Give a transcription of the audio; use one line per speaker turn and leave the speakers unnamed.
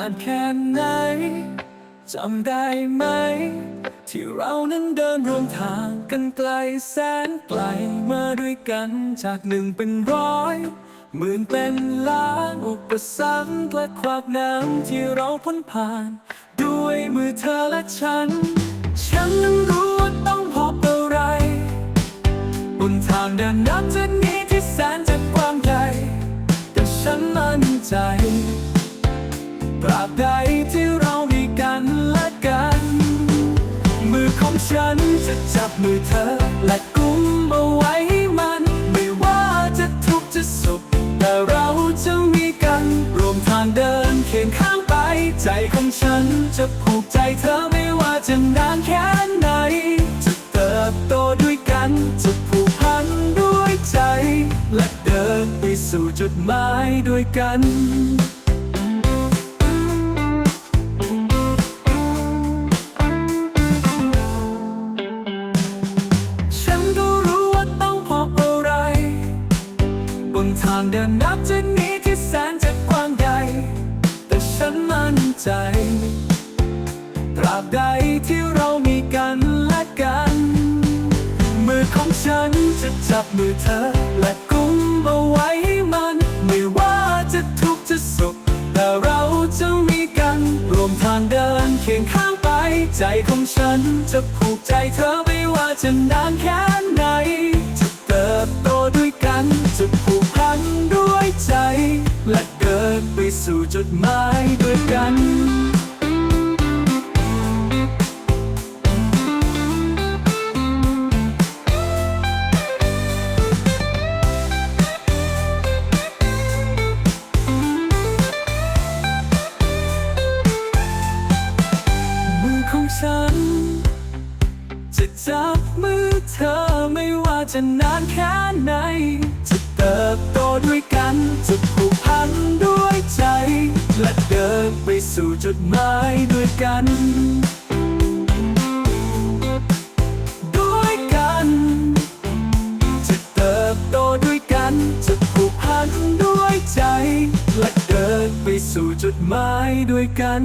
านแค่ไหนจำได้ไหม ที่เรานั้นเดินร่วมทางกันไกลแสนไกลมาด้วยกันจากหนึ่งเป็นร้อยหมื่นเป็นล้านอุปสรรคและความน้ำที่เราพ้นผ่าน ด้วยมือเธอและฉัน ฉันนั้นรู้ว่าต้องพบอะไร บนทางเดินน้ำจะนี้ที่แสนจะกว้างใหญ่แต่ฉันมั่นใจ ตราบใดที่เรามีกันและกัน มือของฉันจะจับมือเธอและกุมเอาไว้มัน ไม่ว่าจะทุกข์จะสุข แต่เราจะมีกันรวมทางเดินเคียงข้างไป ใจของฉันจะผูกใจเธอไม่ว่าจะนานแค่ไหน จะเติบโตด้วยกันจะผูกพันด้วยใจ และเดินไปสู่จุดหมายด้วยกันางเดินนับจากนี้ที่แสนจะกว้างใหญ่ แต่ฉันมั่นใจ ตราบใดที่เรามีกันและกัน มือของฉันจะจับมือเธอ และกุมเอาไว้ให้มัน ไม่ว่าจะทุกข์จะสุข แต่เราจะมีกันรวมทางเดินเคียงข้างไป ใจของฉันจะผูกใจเธอไม่ว่าจะนานแค่ สู่จุดหมายด้วยกันมือของฉันจะจับมือเธอไม่ว่าจะนานแค่ไหน จะเติบโตด้วยกันจะ ดหมายด้วยกัน ด้วยกัน จะเติบโตด้วยกัน จะผูกพันด้วยใจ และเดินไปสู่จุดหมายด้วยกัน